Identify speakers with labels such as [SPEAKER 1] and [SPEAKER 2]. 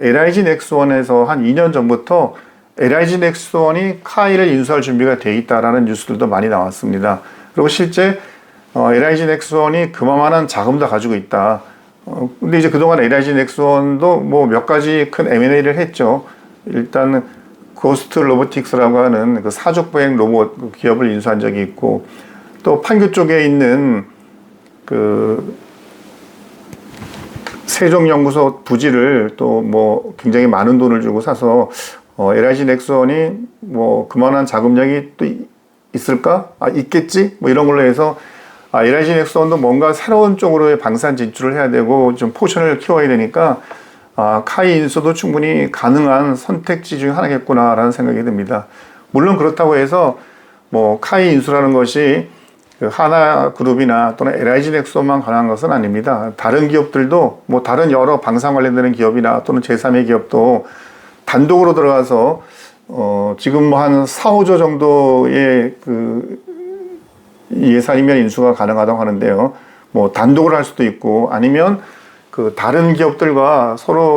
[SPEAKER 1] LIG 넥스원에서 한 2년 전부터 LIG 넥스원이 카이를 인수할 준비가 돼 있다라는 뉴스들도 많이 나왔습니다. 그리고 실제 어, LIG 넥스원이 그만한 자금도 가지고 있다. 어, 근데 이제 그동안 LIG 넥스원도 뭐 몇 가지 큰 M&A를 했죠. 일단 고스트 로보틱스라고 하는 그 사족 보행 로봇 기업을 인수한 적이 있고 또 판교 쪽에 있는 그 세종연구소 부지를 또 뭐 굉장히 많은 돈을 주고 사서 어, LIG 넥스원이 뭐 그만한 자금력이 또 이- 있을까? 아 있겠지? 뭐 이런 걸로 해서 아, LIG 넥스원도 뭔가 새로운 쪽으로의 방산 진출을 해야 되고 좀 포션을 키워야 되니까 아, 카이 인수도 충분히 가능한 선택지 중 하나겠구나라는 생각이 듭니다. 물론 그렇다고 해서 뭐 카이 인수라는 것이 그 하나 그룹이나 또는 LIG 넥스원만 가능한 것은 아닙니다. 다른 기업들도 뭐 다른 여러 방산 관련되는 기업이나 또는 제3의 기업도 단독으로 들어가서 어 지금 뭐 한 4, 5조 정도의 그 예산이면 인수가 가능하다고 하는데요. 뭐 단독으로 할 수도 있고 아니면 그 다른 기업들과 서로